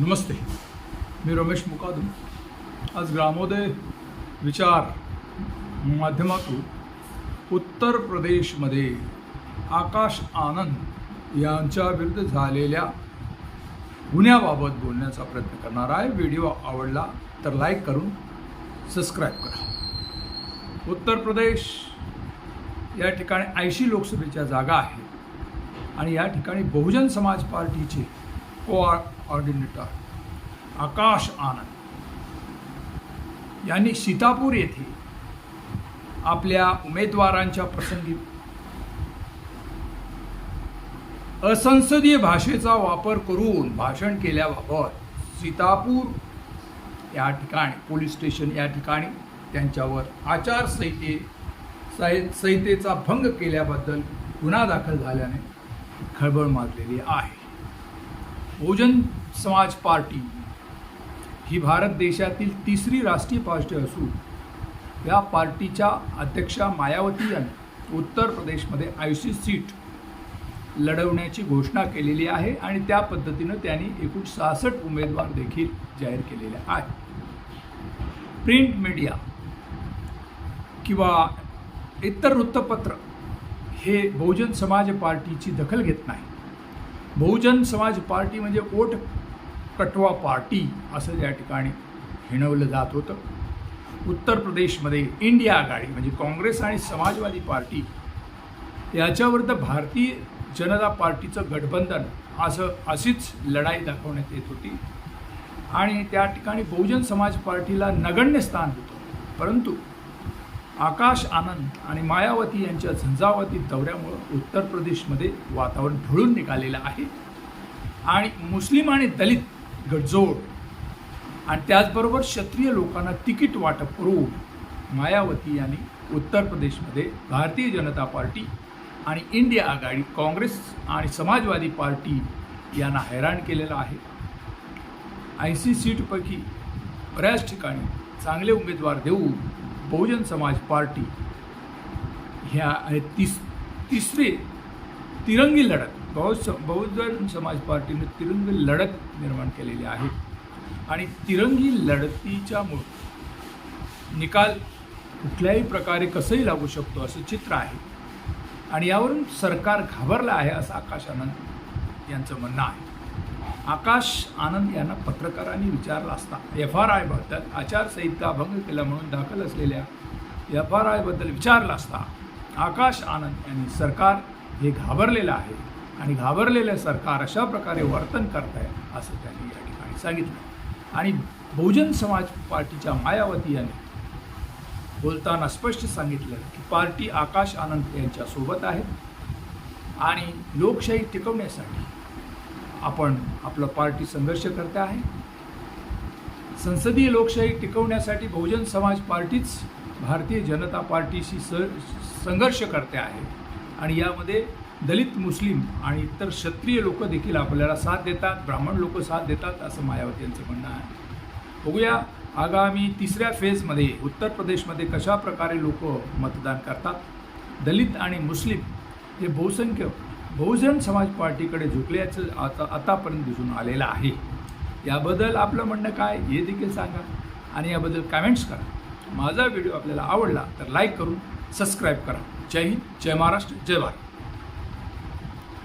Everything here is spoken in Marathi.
नमस्ते मी रमेश मुकादम. आज ग्रामोदय विचार माध्यमातून उत्तर प्रदेशमध्ये आकाश आनंद यांच्या विरुद्ध झालेल्या गुन्ह्याबाबत बोलण्याचा प्रयत्न करणार आहे. व्हिडिओ आवडला तर लाईक करून सबस्क्राईब करा. उत्तर प्रदेश या ठिकाणी ऐंशी लोकसभेच्या जागा आहेत आणि या ठिकाणी बहुजन समाज पार्टीचे कोऑर्डिनेटर आकाश आनंद यांनी सीतापूर येथे आपल्या उमेदवारांच्या प्रसंगी असंसदीय भाषेचा वापर करून भाषण केल्याबाबत सीतापूर या ठिकाणी पोलीस स्टेशन या ठिकाणी त्यांच्यावर आचारसंहिते संहितेचा भंग केल्याबद्दल गुन्हा दाखल झाल्याने खळबळ माजलेली आहे. बहुजन समाज पार्टी ही भारत देशातील तिसरी राष्ट्रीय पार्टी असून या पार्टीच्या अध्यक्षा मायावती यांनी उत्तर प्रदेशमध्ये ऐंशी सीट लढवण्याची घोषणा केलेली आहे आणि त्या पद्धतीनं त्यांनी एकूण सहासष्ट उमेदवार देखील जाहीर केलेले आहेत. प्रिंट मीडिया किंवा इतर वृत्तपत्र हे बहुजन समाज पार्टीची दखल घेत नाही. बहुजन समाज पार्टी म्हणजे ओट कटवा पार्टी असं या ठिकाणी हिणवलं जात होतं. उत्तर प्रदेशमध्ये इंडिया आघाडी म्हणजे काँग्रेस आणि समाजवादी पार्टी याच्यावर तर भारतीय जनता पार्टीचं गठबंधन असं अशीच लढाई दाखवण्यात येत होती. आणि त्या ठिकाणी बहुजन समाज पार्टीला नगण्य स्थान होतं. परंतु आकाश आनंद आणि मायावती यांच्या झंझावती दौऱ्यामुळं उत्तर प्रदेशमध्ये वातावरण ढळून निघालेलं आहे. आणि मुस्लिम आणि दलित गटजोड. आणि त्याचबरोबर क्षत्रिय लोकांना तिकीट वाटप करून मायावती यांनी उत्तर प्रदेशमध्ये भारतीय जनता पार्टी आणि इंडिया आघाडी काँग्रेस आणि समाजवादी पार्टी यांना हैराण केलेलं आहे. ऐंशी सीटपैकी बऱ्याच ठिकाणी चांगले उमेदवार देऊन बहुजन समाज पार्टी ह्या आहेत तिस तिसरे तिरंगी लढत. बहु बहुजन समाज पार्टीने तिरंगी लढत निर्माण केलेली आहे. आणि तिरंगी लढतीच्यामुळे निकाल कुठल्याही प्रकारे कसंही लागू शकतो असं चित्र आहे. आणि यावरून सरकार घाबरलं आहे असं आकाश आनंद यांचं म्हणणं आहे. आकाश आनंद यांना पत्रकारांनी विचारला असता. एफ आर आयबद्दल आचारसंहिता भंग केला म्हणून दाखल असलेल्या एफ आर आयबद्दल विचारला असता आकाश आनंद यांनी सरकार हे घाबरलेलं आहे आणि घाबरलेलं सरकार अशा प्रकारे वर्तन करत आहे असं त्यांनी या ठिकाणी सांगितलं. आणि बहुजन समाज पार्टीच्या मायावती यांनी बोलताना स्पष्ट सांगितलं की पार्टी आकाश आनंद यांच्यासोबत आहे आणि लोकशाही टिकवण्यासाठी आपण आपलं पार्टी संघर्ष करते आहे. संसदीय लोकशाही टिकवण्यासाठी बहुजन समाज पार्टीच भारतीय जनता पार्टीशी स संघर्ष करते आहे. आणि यामध्ये दलित मुस्लिम आणि इतर क्षत्रिय लोक देखील आपल्याला साथ देतात ब्राह्मण लोक साथ देतात असं मायावती यांचं म्हणणं आहे. बघूया आगामी तिसऱ्या फेजमध्ये उत्तर प्रदेशमध्ये कशा प्रकारे लोक मतदान करतात. दलित आणि मुस्लिम हे बहुसंख्य बहुजन समाज पार्टीकडे झुकल्याचं आता आतापर्यंत दिसून आलेलं आहे. याबद्दल आपलं म्हणणं काय हे देखील सांगा आणि याबद्दल कमेंट्स करा. माझा व्हिडिओ आपल्याला आवडला तर लाईक करून सबस्क्राईब करा. जय हिंद जय महाराष्ट्र जय भारत.